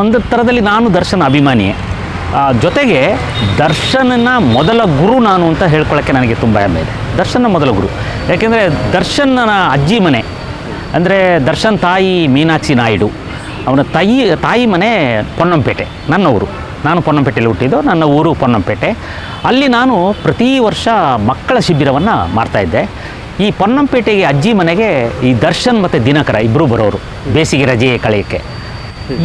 ಒಂದು ಥರದಲ್ಲಿ ನಾನು ದರ್ಶನ್ ಅಭಿಮಾನಿ. ಜೊತೆಗೆ ದರ್ಶನನ ಮೊದಲ ಗುರು ನಾನು ಅಂತ ಹೇಳ್ಕೊಳ್ಳೋಕ್ಕೆ ನನಗೆ ತುಂಬ ಹೆಮ್ಮೆ ಇದೆ. ದರ್ಶನ ಮೊದಲ ಗುರು. ಯಾಕೆಂದರೆ ದರ್ಶನನ ಅಜ್ಜಿ ಮನೆ, ಅಂದರೆ ದರ್ಶನ್ ತಾಯಿ ಮೀನಾಕ್ಷಿ ನಾಯ್ಡು, ಅವನ ತಾಯಿ ತಾಯಿ ಮನೆ ಪೊನ್ನಂಪೇಟೆ ನನ್ನ ಊರು ನಾನು ಪೊನ್ನಂಪೇಟೆಯಲ್ಲಿ ಹುಟ್ಟಿದ್ದು, ನನ್ನ ಊರು ಪೊನ್ನಂಪೇಟೆ. ಅಲ್ಲಿ ನಾನು ಪ್ರತಿ ವರ್ಷ ಮಕ್ಕಳ ಶಿಬಿರವನ್ನು ಮಾಡ್ತಾಯಿದ್ದೆ ಈ ಪೊನ್ನಂಪೇಟೆಗೆ ಅಜ್ಜಿ ಮನೆಗೆ ಈ ದರ್ಶನ್ ಮತ್ತು ದಿನಕರ ಇಬ್ಬರು ಬರೋರು, ಬೇಸಿಗೆ ರಜೆ ಕಳೆಯೋಕ್ಕೆ.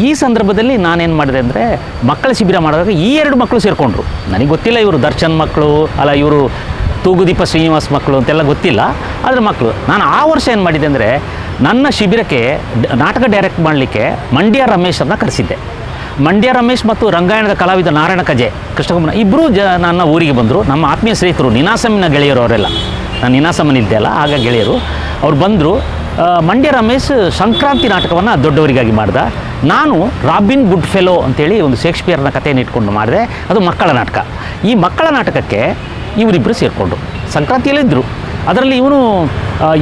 ಈ ಸಂದರ್ಭದಲ್ಲಿ ನಾನೇನು ಮಾಡಿದೆ ಅಂದರೆ ಮಕ್ಕಳ ಶಿಬಿರ ಮಾಡಿದಾಗ ಈ ಎರಡು ಮಕ್ಕಳು ಸೇರಿಕೊಂಡ್ರು. ನನಗೆ ಗೊತ್ತಿಲ್ಲ ಇವರು ದರ್ಶನ್ ಮಕ್ಕಳು, ಅಲ್ಲ ಇವರು ತೂಗುದೀಪ ಶ್ರೀನಿವಾಸ್ ಮಕ್ಕಳು ಅಂತೆಲ್ಲ ಗೊತ್ತಿಲ್ಲ. ಆದರೆ ಮಕ್ಕಳು, ನಾನು ಆ ವರ್ಷ ಏನು ಮಾಡಿದೆ ಅಂದರೆ ನನ್ನ ಶಿಬಿರಕ್ಕೆ ನಾಟಕ ಡೈರೆಕ್ಟ್ ಮಾಡಲಿಕ್ಕೆ ಮಂಡ್ಯ ರಮೇಶನ್ನು ಕರೆಸಿದ್ದೆ. ಮಂಡ್ಯ ರಮೇಶ್ ಮತ್ತು ರಂಗಾಯಣದ ಕಲಾವಿದ ನಾರಾಯಣ ಕಜೆ, ಕೃಷ್ಣಕುಮಾರ ಇಬ್ಬರು ಜ, ನನ್ನ ಊರಿಗೆ ಬಂದರು. ನಮ್ಮ ಆತ್ಮೀಯ ಸ್ನೇಹಿತರು ನಿನಾಸಮ್ಮಿನ ಗೆಳೆಯರು ಅವರೆಲ್ಲ. ನಾನು ನಿನಾಸಮ್ಮನಿದ್ದೆ ಅಲ್ಲ, ಆಗ ಗೆಳೆಯರು. ಅವ್ರು ಬಂದರು. ಮಂಡ್ಯ ರಮೇಶ್ ಸಂಕ್ರಾಂತಿ ನಾಟಕವನ್ನು ದೊಡ್ಡವರಿಗಾಗಿ ಮಾಡ್ದ. ನಾನು ರಾಬಿನ್ ಗುಡ್ ಫೆಲೋ ಅಂತೇಳಿ ಒಂದು ಶೇಕ್ಸ್ಪಿಯರ್ನ ಕಥೆಯನ್ನು ಇಟ್ಕೊಂಡು ಮಾಡಿದೆ. ಅದು ಮಕ್ಕಳ ನಾಟಕ. ಈ ಮಕ್ಕಳ ನಾಟಕಕ್ಕೆ ಇವರಿಬ್ಬರು ಸೇರಿಕೊಂಡ್ರು. ಸಂಕ್ರಾಂತಿಯಲ್ಲಿದ್ದರು ಅದರಲ್ಲಿ ಇವನು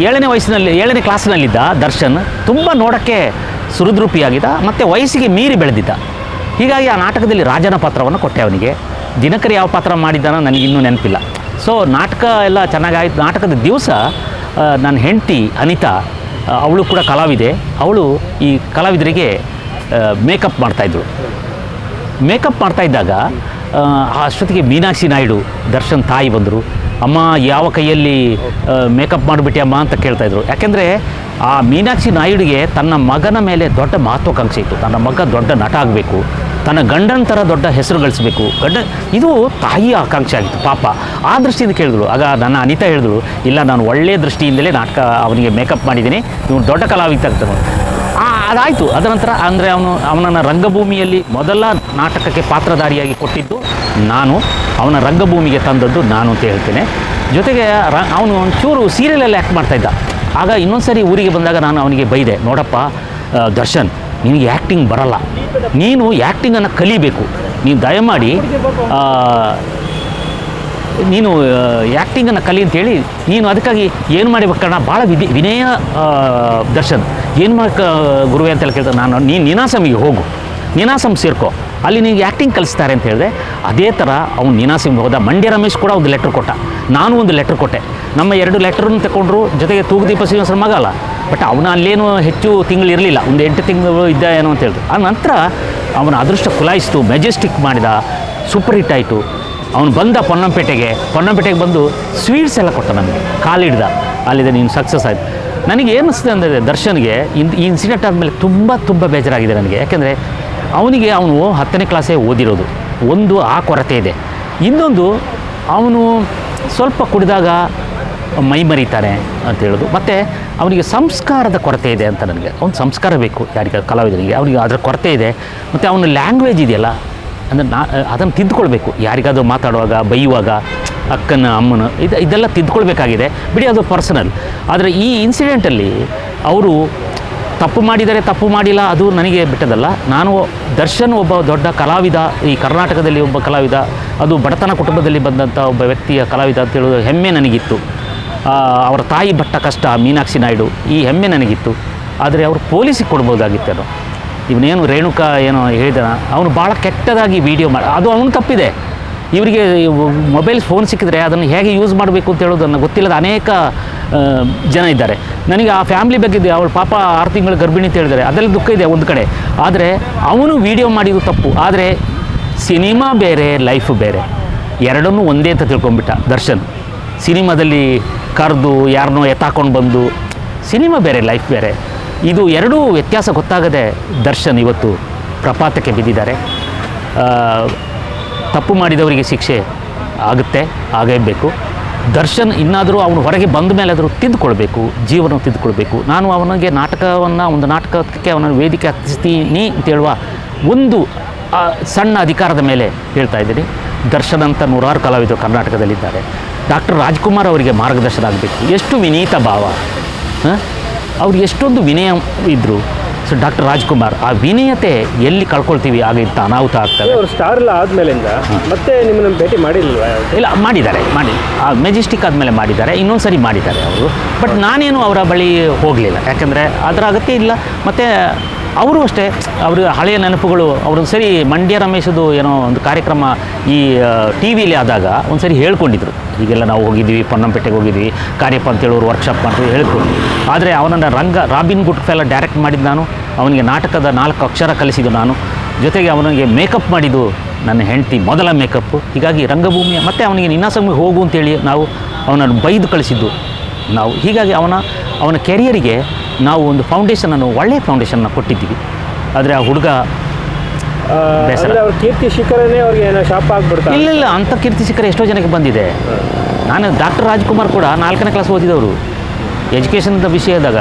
ಏಳನೇ ವಯಸ್ಸಿನಲ್ಲಿ, ಏಳನೇ ಕ್ಲಾಸಿನಲ್ಲಿದ್ದ ದರ್ಶನ್ ತುಂಬ ನೋಡೋಕ್ಕೆ ಸುರದ್ರೂಪಿಯಾಗಿದ್ದ ಮತ್ತು ವಯಸ್ಸಿಗೆ ಮೀರಿ ಬೆಳೆದಿದ್ದ. ಹೀಗಾಗಿ ಆ ನಾಟಕದಲ್ಲಿ ರಾಜನ ಪಾತ್ರವನ್ನು ಕೊಟ್ಟೆ ಅವನಿಗೆ. ದಿನಕರಿ ಯಾವ ಪಾತ್ರ ಮಾಡಿದ್ದಾನೋ ನನಗಿನ್ನೂ ನೆನಪಿಲ್ಲ. ಸೊ ನಾಟಕ ಎಲ್ಲ ಚೆನ್ನಾಗಾಯಿತು. ನಾಟಕದ ದಿವಸ ನನ್ನ ಹೆಂಡತಿ ಅನಿತಾ ಅವಳು ಕೂಡ ಕಲಾವಿದೆ. ಅವಳು ಈ ಕಲಾವಿದರಿಗೆ ಮೇಕಪ್ ಮಾಡ್ತಾಯಿದ್ರು ಮೇಕಪ್ ಮಾಡ್ತಾ ಆ, ಅಷ್ಟೊತ್ತಿಗೆ ಮೀನಾಕ್ಷಿ ನಾಯ್ಡು ದರ್ಶನ್ ತಾಯಿ ಬಂದರು. ಅಮ್ಮ ಯಾವ ಕೈಯಲ್ಲಿ ಮೇಕಪ್ ಮಾಡಿಬಿಟ್ಟೆ ಅಮ್ಮ ಅಂತ ಕೇಳ್ತಾಯಿದ್ರು ಯಾಕೆಂದರೆ ಆ ಮೀನಾಕ್ಷಿ ನಾಯ್ಡುಗೆ ತನ್ನ ಮಗನ ಮೇಲೆ ದೊಡ್ಡ ಮಹತ್ವಾಕಾಂಕ್ಷೆ ಇತ್ತು. ತನ್ನ ಮಗ ದೊಡ್ಡ ನಟ ಆಗಬೇಕು. ತನ್ನ ಗಂಡನ ಥರ ದೊಡ್ಡ ಹೆಸರು ಗಳಿಸಬೇಕು. ಗಂಡ, ಇದು ತಾಯಿಯ ಆಕಾಂಕ್ಷೆ ಆಗಿತ್ತು, ಪಾಪ. ಆ ದೃಷ್ಟಿಯಿಂದ ಕೇಳಿದ್ರು. ಆಗ ನನ್ನ ಅನಿತಾ ಹೇಳಿದ್ರು, ಇಲ್ಲ, ನಾನು ಒಳ್ಳೆಯ ದೃಷ್ಟಿಯಿಂದಲೇ ನಾಟಕ ಅವನಿಗೆ ಮೇಕಪ್ ಮಾಡಿದ್ದೀನಿ. ಇವನು ದೊಡ್ಡ ಕಲಾವಿದ ಆಗ್ತಾನೆ ಅದಾಯಿತು. ಅದರ ನಂತರ ಅಂದರೆ ಅವನು, ಅವನನ್ನು ರಂಗಭೂಮಿಯಲ್ಲಿ ಮೊದಲ ನಾಟಕಕ್ಕೆ ಪಾತ್ರಧಾರಿಯಾಗಿ ಕೊಟ್ಟಿದ್ದು ನಾನು. ಅವನ ರಂಗಭೂಮಿಗೆ ತಂದದ್ದು ನಾನು ಅಂತ ಹೇಳ್ತೇನೆ. ಜೊತೆಗೆ ರ, ಅವನು ಒಂಚೂರು ಸೀರಿಯಲಲ್ಲಿ ಆ್ಯಕ್ಟ್ ಮಾಡ್ತಾಯಿದ್ದ ಆಗ ಇನ್ನೊಂದು ಸರಿ ಊರಿಗೆ ಬಂದಾಗ ನಾನು ಅವನಿಗೆ ಬೈದೆ, ನೋಡಪ್ಪ ದರ್ಶನ್ ನಿನಗೆ ಆ್ಯಕ್ಟಿಂಗ್ ಬರಲ್ಲ. ನೀನು ಆ್ಯಕ್ಟಿಂಗನ್ನು ಕಲಿಬೇಕು. ನೀನು ದಯಮಾಡಿ ನೀನು ಆ್ಯಕ್ಟಿಂಗನ್ನು ಕಲಿ ಅಂತೇಳಿ ನೀನು ಅದಕ್ಕಾಗಿ ಏನು ಮಾಡಬೇಕು ಕಾರಣ ಭಾಳ ವಿಧಿ, ವಿನಯ ದರ್ಶನ್. ಏನು ಮಾಡಕ್ಕೆ ಗುರುವೆ ಅಂತೆಲ್ಲ ಕೇಳ್ತಾರೆ ನಾನು, ನೀನು ನಿನಾಸಮಿಗೆ ಹೋಗು. ನಿನಾಸಮ್ ಸೇರ್ಕೊ. ಅಲ್ಲಿ ನಿನಗೆ ಆ್ಯಕ್ಟಿಂಗ್ ಕಲಿಸ್ತಾರೆ ಅಂತ ಹೇಳಿದೆ. ಅದೇ ಥರ ಅವ್ನು ನಿನಾಸಮಿಗೆ ಹೋದ. ಮಂಡ್ಯ ರಮೇಶ್ ಕೂಡ ಒಂದು ಲೆಟ್ರ್ ಕೊಟ್ಟ. ನಾನು ಒಂದು ಲೆಟ್ರ್ ಕೊಟ್ಟೆ. ನಮ್ಮ ಎರಡು ಲೆಟ್ರನ್ನು ತಗೊಂಡ್ರು. ಜೊತೆಗೆ ತೂಗುದೀಪ ಶ್ರೀನಿವಾಸರ ಮಗ ಅಲ್ಲ. ಬಟ್ ಅವನ ಅಲ್ಲೇನು ಹೆಚ್ಚು ತಿಂಗಳು ಇರಲಿಲ್ಲ. ಒಂದು ಎಂಟು ತಿಂಗಳು ಇದ್ದ ಏನೋ ಅಂತ ಹೇಳಿದ್ರು. ಆ ನಂತರ ಅವನ ಅದೃಷ್ಟ ಕುಲಾಯಿಸ್ತು. ಮೆಜೆಸ್ಟಿಕ್ ಮಾಡಿದ. ಸೂಪರ್ ಹಿಟ್ ಆಯಿತು. ಅವನು ಬಂದ ಪೊನ್ನಂಪೇಟೆಗೆ. ಪೊನ್ನಂಪೇಟೆಗೆ ಬಂದು ಸ್ವೀಟ್ಸ್ ಎಲ್ಲ ಕೊಟ್ಟ ನನಗೆ. ಕಾಲಿಡ್ದ ಅಲ್ಲಿದೆ ನೀನು ಸಕ್ಸಸ್ ಆಯಿತು. ನನಗೆ ಏನು ಅನಿಸ್ತದೆ ಅಂದರೆ ದರ್ಶನ್ಗೆ ಇನ್ ಈ ಇನ್ಸಿಡೆಂಟ್ ಆದಮೇಲೆ ತುಂಬ ತುಂಬ ಬೇಜಾರಾಗಿದೆ ನನಗೆ. ಯಾಕೆಂದರೆ ಅವನಿಗೆ ಅವನು ಹತ್ತನೇ ಕ್ಲಾಸೇ ಓದಿರೋದು. ಒಂದು ಆ ಕೊರತೆ ಇದೆ. ಇನ್ನೊಂದು, ಅವನು ಸ್ವಲ್ಪ ಕುಡಿದಾಗ ಮೈ ಮರಿತಾನೆ ಅಂತ ಹೇಳೋದು. ಮತ್ತು ಅವನಿಗೆ ಸಂಸ್ಕಾರದ ಕೊರತೆ ಇದೆ ಅಂತ ನನಗೆ. ಅವ್ನು ಸಂಸ್ಕಾರ ಬೇಕು, ಯಾರಿಗೆ ಕಲಾವಿದರಿಗೆ ಅವನಿಗೆ ಅದರ ಕೊರತೆ ಇದೆ. ಮತ್ತು ಅವನ ಲ್ಯಾಂಗ್ವೇಜ್ ಇದೆಯಲ್ಲ, ಅಂದರೆ ನಾ, ಅದನ್ನು ತಿದ್ದುಕೊಳ್ಬೇಕು ಯಾರಿಗಾದರೂ ಮಾತಾಡುವಾಗ, ಬೈಯುವಾಗ, ಅಕ್ಕನ, ಅಮ್ಮನ, ಇದು, ಇದೆಲ್ಲ ತಿದ್ದುಕೊಳ್ಬೇಕಾಗಿದೆ ಬಿಡಿ, ಅದು ಪರ್ಸನಲ್ ಆದರೆ ಈ ಇನ್ಸಿಡೆಂಟಲ್ಲಿ ಅವರು ತಪ್ಪು ಮಾಡಿದರೆ ತಪ್ಪು ಮಾಡಿಲ್ಲ, ಅದು ನನಗೆ ಬಿಟ್ಟದಲ್ಲ. ನಾನು ದರ್ಶನ್ ಒಬ್ಬ ದೊಡ್ಡ ಕಲಾವಿದ, ಈ ಕರ್ನಾಟಕದಲ್ಲಿ ಒಬ್ಬ ಕಲಾವಿದ, ಅದು ಬಡತನ ಕುಟುಂಬದಲ್ಲಿ ಬಂದಂಥ ಒಬ್ಬ ವ್ಯಕ್ತಿಯ ಕಲಾವಿದ ಅಂತ ಹೇಳೋದು ಹೆಮ್ಮೆ ನನಗಿತ್ತು. ಅವರ ತಾಯಿ ಬಟ್ಟ ಕಷ್ಟ, ಮೀನಾಕ್ಷಿ ನಾಯ್ಡು, ಈ ಹೆಮ್ಮೆ ನನಗಿತ್ತು. ಆದರೆ ಅವರು ಪೊಲೀಸಿಗೆ ಕೊಡ್ಬೋದಾಗಿತ್ತೇನೋ ಇವನೇನು ರೇಣುಕಾ ಏನೋ ಹೇಳಿದ, ಅವನು ಭಾಳ ಕೆಟ್ಟದಾಗಿ ವಿಡಿಯೋ ಮಾಡಿ, ಅದು ಅವನು ತಪ್ಪಿದೆ. ಇವರಿಗೆ ಮೊಬೈಲ್ ಫೋನ್ ಸಿಕ್ಕಿದ್ರೆ ಅದನ್ನು ಹೇಗೆ ಯೂಸ್ ಮಾಡಬೇಕು ಅಂತ ಹೇಳೋದನ್ನು ಗೊತ್ತಿಲ್ಲದ ಅನೇಕ ಜನ ಇದ್ದಾರೆ. ನನಗೆ ಆ ಫ್ಯಾಮಿಲಿ ಬಗ್ಗೆ ಅವಳ ಪಾಪ ಆರು ತಿಂಗಳ ಗರ್ಭಿಣಿ ಅಂತ ಹೇಳಿದ್ದಾರೆ. ಅದರಲ್ಲಿ ದುಃಖ ಇದೆ ಒಂದು ಕಡೆ. ಆದರೆ ಅವನು ವಿಡಿಯೋ ಮಾಡಿದ್ದು ತಪ್ಪು. ಆದರೆ ಸಿನಿಮಾ ಬೇರೆ ಲೈಫ್ ಬೇರೆ. ಎರಡನ್ನೂ ಒಂದೇ ಅಂತ ತಿಳ್ಕೊಂಬಿಟ್ಟ ದರ್ಶನ್. ಸಿನಿಮಾದಲ್ಲಿ ಕರೆದು, ಯಾರನ್ನೋ ಎತ್ತಾಕೊಂಡು ಬಂದು, ಸಿನಿಮಾ ಬೇರೆ ಲೈಫ್ ಬೇರೆ. ಇದು ಎರಡೂ ವ್ಯತ್ಯಾಸ ಗೊತ್ತಾಗದೆ ದರ್ಶನ್ ಇವತ್ತು ಪ್ರಪಾತಕ್ಕೆ ಬಿದ್ದಿದ್ದಾರೆ. ತಪ್ಪು ಮಾಡಿದವರಿಗೆ ಶಿಕ್ಷೆ ಆಗುತ್ತೆ, ಆಗಬೇಕು. ದರ್ಶನ್ ಇನ್ನಾದರೂ ಅವನು ಹೊರಗೆ ಬಂದ ಮೇಲೆ ಆದರೂ ತಿದ್ದುಕೊಳ್ಬೇಕು ಜೀವನ ತಿದ್ದುಕೊಳ್ಬೇಕು ನಾನು ಅವನಿಗೆ ನಾಟಕವನ್ನು, ಒಂದು ನಾಟಕಕ್ಕೆ ಅವನ ವೇದಿಕೆ ಹತ್ತಿಸ್ತೀನಿ ಅಂತೇಳುವ ಒಂದು ಸಣ್ಣ ಅಧಿಕಾರದ ಮೇಲೆ ಹೇಳ್ತಾ ಇದ್ದೀನಿ. ದರ್ಶನ್ ಅಂತ ನೂರಾರು ಕಲಾವಿದರು ಕರ್ನಾಟಕದಲ್ಲಿದ್ದಾರೆ. ಡಾಕ್ಟರ್ ರಾಜ್ಕುಮಾರ್ ಅವರಿಗೆ ಮಾರ್ಗದರ್ಶನ ಆಗಬೇಕು. ಎಷ್ಟು ವಿನೀತ ಭಾವ ಅವ್ರು ಎಷ್ಟೊಂದು ವಿನಯ ಇದ್ದರು ಸೊ ಡಾಕ್ಟರ್ ರಾಜ್ಕುಮಾರ್ ಆ ವಿನಯತೆ ಎಲ್ಲಿ ಕಳ್ಕೊಳ್ತೀವಿ? ಆಗ ಇಂಥ ಅನಾಹುತ ಆಗ್ತದೆ ಅವರು ಸ್ಟಾರ್ ಎಲ್ಲ ಆದ್ಮೇಲಿಂದ ಮತ್ತೆ ನಿಮ್ಮನ್ನ ಭೇಟಿ ಮಾಡಿಲ್ವಾ? ಇಲ್ಲ ಮಾಡಿದ್ದಾರೆ ಮಾಡಿ ಆ ಮೆಜೆಸ್ಟಿಕ್ ಆದಮೇಲೆ ಮಾಡಿದ್ದಾರೆ ಇನ್ನೊಂದು ಸರಿ ಮಾಡಿದ್ದಾರೆ ಅವರು. ಬಟ್ ನಾನೇನು ಅವರ ಬಳಿ ಹೋಗಲಿಲ್ಲ. ಯಾಕಂದರೆ ಅದರ ಅಗತ್ಯ ಇಲ್ಲ. ಮತ್ತು ಅವರು ಅಷ್ಟೇ, ಅವರು ಹಳೆಯ ನೆನಪುಗಳು, ಅವರು ಸರಿ ಮಂಡ್ಯ ರಮೇಶದು ಏನೋ ಒಂದು ಕಾರ್ಯಕ್ರಮ ಈ ಟಿ ವಿಲಿ ಆದಾಗ ಒಂದು ಸರಿ ಹೇಳ್ಕೊಂಡಿದ್ರು. ಈಗೆಲ್ಲ ನಾವು ಹೋಗಿದ್ವಿ ಪೊನ್ನಂಪೇಟೆಗೆ ಹೋಗಿದ್ವಿ ಕಾರ್ಯಪ್ಪ ಅಂತ ಅವರು ವರ್ಕ್ಶಾಪ್ ಅಂತ ಹೇಳ್ಕೊಂಡು. ಆದರೆ ಅವನನ್ನು Ranga, robin good fella direct ಮಾಡಿದ್ದು ನಾನು, ಅವನಿಗೆ ನಾಟಕದ ನಾಲ್ಕು ಅಕ್ಷರ ಕಲಿಸಿದ್ದು ನಾನು. ಜೊತೆಗೆ ಅವನಿಗೆ ಮೇಕಪ್ ಮಾಡಿದ್ದು ನನ್ನ ಹೆಂಡತಿ ಮೊದಲ ಮೇಕಪ್ಪು ಹೀಗಾಗಿ ರಂಗಭೂಮಿಯ ಮತ್ತು ಅವನಿಗೆ ನಿನ್ನಾಸಂಗೆ ಹೋಗು ಅಂತೇಳಿ ನಾವು ಅವನನ್ನು ಬೈದು ಕಳಿಸಿದ್ದು ನಾವು. ಹೀಗಾಗಿ ಅವನ ಅವನ ಕೆರಿಯರಿಗೆ ನಾವು ಒಂದು ಫೌಂಡೇಶನನ್ನು ಒಳ್ಳೆಯ ಫೌಂಡೇಶನ್ನ ಕೊಟ್ಟಿದ್ದೀವಿ. ಆದರೆ ಆ ಹುಡುಗ. ಕೀರ್ತಿ ಶಿಖರನೇ ಅವ್ರಿಗೆ ಏನೋ ಶಾಪ್ ಆಗ್ಬಿಡ್ತಾರೆ ಇಲ್ಲ ಇಲ್ಲ ಅಂಥ ಕೀರ್ತಿ ಶಿಖರ ಎಷ್ಟೋ ಜನಕ್ಕೆ ಬಂದಿದೆ. ನಾನು ಡಾಕ್ಟರ್ ರಾಜ್ಕುಮಾರ್ ಕೂಡ ನಾಲ್ಕನೇ ಕ್ಲಾಸ್ ಓದಿದವರು ಎಜುಕೇಷನ್ದ ವಿಷಯದಾಗ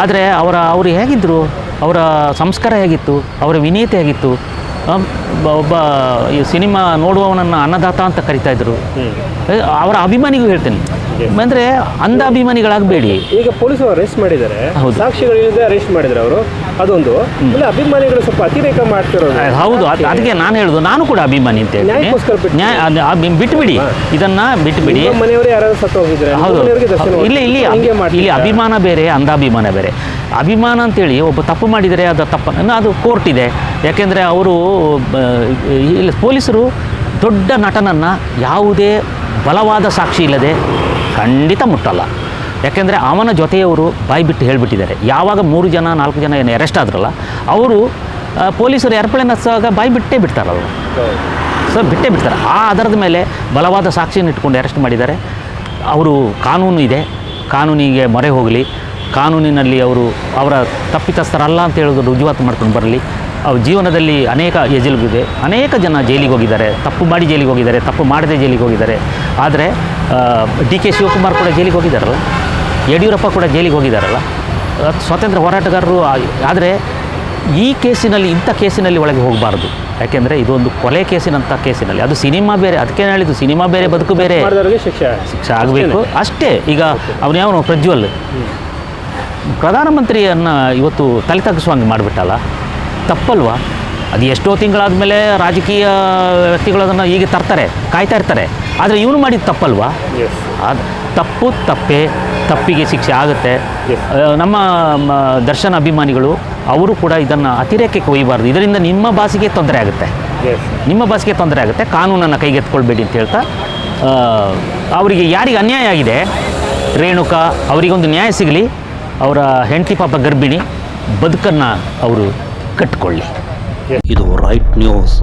ಆದರೆ ಅವರ ಅವರು ಹೇಗಿದ್ದರು ಅವರ ಸಂಸ್ಕಾರ ಹೇಗಿತ್ತು? ಅವರ ವಿನೀಯತೆ ಹೇಗಿತ್ತು? ಒಬ್ಬ ಈ ಸಿನಿಮಾ ನೋಡುವವನನ್ನು ಅನ್ನದಾತ ಅಂತ ಕರಿತಾ ಇದ್ರು. ಅವರ ಅಭಿಮಾನಿಗೂ ಹೇಳ್ತೇನೆ. ಅಂದರೆ ಅಂಧ ಅಭಿಮಾನಿಗಳಾಗಬೇಡಿ ಈಗ ಪೊಲೀಸರು ಅರೆಸ್ಟ್ ಮಾಡಿದ್ದಾರೆ. ಸಾಕ್ಷಿಗಳಿಲ್ಲದೆ ಅರೆಸ್ಟ್ ಮಾಡಿದ್ರು ಅವರು. ಅದೊಂದು. ಅಭಿಮಾನಿಗಳು ಸ್ವಲ್ಪ ಅತಿರೇಕ ಮಾಡ್ತಿರೋದು ಹೌದು. ಅದ್- ಅದಕ್ಕೆ ನಾನು ಹೇಳುದು ನಾನು ಕೂಡ ಅಭಿಮಾನಿ ಅಂತ ಬಿಟ್ಬಿಡಿ. ಇದನ್ನ ಬಿಟ್ಬಿಡಿ. ಮನೆಯವರು ಯಾರಾದ್ರೂ ಸತ್ತು ಹೋಗಿದ್ರೆ ಹೌದು. ಇಲ್ಲಿ ಇಲ್ಲಿ ಹಂಗೆ ಮಾಡಿ ಇಲ್ಲಿ ಅಭಿಮಾನ ಬೇರೆ ಅಂಧಾಭಿಮಾನ ಬೇರೆ. ಅಭಿಮಾನ ಅಂತೇಳಿ ಒಬ್ಬ ತಪ್ಪು ಮಾಡಿದರೆ ಅದು ತಪ್ಪು ಇನ್ನು ಅದು ಕೋರ್ಟ್ ಇದೆ. ಯಾಕೆಂದರೆ ಅವರು ಇಲ್ಲಿ ಪೊಲೀಸರು ದೊಡ್ಡ ನಟನನ್ನು ಯಾವುದೇ ಬಲವಾದ ಸಾಕ್ಷಿ ಇಲ್ಲದೆ ಖಂಡಿತ ಮುಟ್ಟಲ್ಲ. ಯಾಕೆಂದರೆ ಅವನ ಜೊತೆಯವರು ಬಾಯಿ ಬಿಟ್ಟು ಹೇಳಿಬಿಟ್ಟಿದ್ದಾರೆ. ಯಾವಾಗ ಮೂರು ಜನ, ನಾಲ್ಕು ಜನ ಏನು ಅರೆಸ್ಟ್ ಆದ್ರಲ್ಲ, ಅವರು ಪೊಲೀಸರು ಏರ್ಪ್ಲೇನ್ ನಡೆಸುವಾಗ ಬಾಯಿ ಬಿಟ್ಟೇ ಬಿಡ್ತಾರೆ ಅವರು. ಸೊ ಬಿಟ್ಟೇ ಬಿಡ್ತಾರೆ. ಆ ಆಧಾರದ ಮೇಲೆ ಬಲವಾದ ಸಾಕ್ಷಿಯನ್ನು ಇಟ್ಕೊಂಡು ಅರೆಸ್ಟ್ ಮಾಡಿದ್ದಾರೆ. ಅವರು ಕಾನೂನು ಇದೆ. ಕಾನೂನಿಗೆ ಮೊರೆ ಹೋಗಲಿ. ಕಾನೂನಿನಲ್ಲಿ ಅವರು ಅವರ ತಪ್ಪಿತಸ್ಥರಲ್ಲ ಅಂತ ಹೇಳೋದು ರುಜುವಾತು ಮಾಡ್ಕೊಂಡು ಬರಲಿ. ಅವ್ರ ಜೀವನದಲ್ಲಿ ಅನೇಕ ಎಜಲ್ಗಿದೆ ಅನೇಕ ಜನ ಜೈಲಿಗೆ ಹೋಗಿದ್ದಾರೆ. ತಪ್ಪು ಮಾಡಿ ಜೈಲಿಗೆ ಹೋಗಿದ್ದಾರೆ. ತಪ್ಪು ಮಾಡದೆ ಜೈಲಿಗೆ ಹೋಗಿದ್ದಾರೆ. ಆದರೆ ಡಿ ಕೆ ಶಿವಕುಮಾರ್ ಕೂಡ ಜೈಲಿಗೆ ಹೋಗಿದ್ದಾರಲ್ಲ? ಯಡಿಯೂರಪ್ಪ ಕೂಡ ಜೈಲಿಗೆ ಹೋಗಿದ್ದಾರಲ್ಲ? ಸ್ವಾತಂತ್ರ್ಯ ಹೋರಾಟಗಾರರು ಆದರೆ ಈ ಕೇಸಿನಲ್ಲಿ ಇಂಥ ಕೇಸಿನಲ್ಲಿ ಒಳಗೆ ಹೋಗಬಾರ್ದು. ಯಾಕೆಂದರೆ ಇದೊಂದು ಕೊಲೆ ಕೇಸಿನಂಥ ಕೇಸಿನಲ್ಲಿ. ಅದು ಸಿನಿಮಾ ಬೇರೆ ಅದಕ್ಕೆ ಹೇಳಿದ್ದು? ಸಿನಿಮಾ ಬೇರೆ ಬದುಕು ಬೇರೆ. ಶಿಕ್ಷೆ ಶಿಕ್ಷೆ ಆಗಬೇಕು. ಅಷ್ಟೇ. ಈಗ ಅವನ್ಯಾವನು ಪ್ರಜ್ವಲ್. ಪ್ರಧಾನಮಂತ್ರಿಯನ್ನು ಇವತ್ತು ತಲೆ ತಗ್ಗಿಸುವಂಗೆ ಮಾಡಿಬಿಟ್ಟಲ್ಲ? ತಪ್ಪಲ್ವಾ? ಅದು ಎಷ್ಟೋ ತಿಂಗಳಾದ ಮೇಲೆ ರಾಜಕೀಯ ವ್ಯಕ್ತಿಗಳು ಅದನ್ನು ಹೀಗೆ ತರ್ತಾರೆ ಕಾಯ್ತಾ ಇರ್ತಾರೆ. ಆದರೆ ಇವನು ಮಾಡಿದ ತಪ್ಪಲ್ವಾ? ಅದು ತಪ್ಪು ತಪ್ಪೇ ತಪ್ಪಿಗೆ ಶಿಕ್ಷೆ ಆಗುತ್ತೆ. ನಮ್ಮ ದರ್ಶನ ಅಭಿಮಾನಿಗಳು ಅವರು ಕೂಡ ಇದನ್ನು ಅತಿರೇಕಕ್ಕೆ ಒಯ್ಯಬಾರ್ದು. ಇದರಿಂದ ನಿಮ್ಮ ಭಾಷೆಗೆ ತೊಂದರೆ ಆಗುತ್ತೆ. ನಿಮ್ಮ ಭಾಷೆಗೆ ತೊಂದರೆ ಆಗುತ್ತೆ. ಕಾನೂನನ್ನು ಕೈಗೆತ್ಕೊಳ್ಬೇಡಿ ಅಂತ ಹೇಳ್ತಾ ಅವರಿಗೆ ಯಾರಿಗೆ ಅನ್ಯಾಯ ಆಗಿದೆ ರೇಣುಕಾ ಅವರಿಗೊಂದು ನ್ಯಾಯ ಸಿಗಲಿ ಅವರ ಹೆಂಡತಿ ಪಾಪ ಗರ್ಭಿಣಿ ಬದುಕನ್ನು ಅವರು ಕಟ್ಟಿಕೊಳ್ಳಿ ಇದು ರೈಟ್ ನ್ಯೂಸ್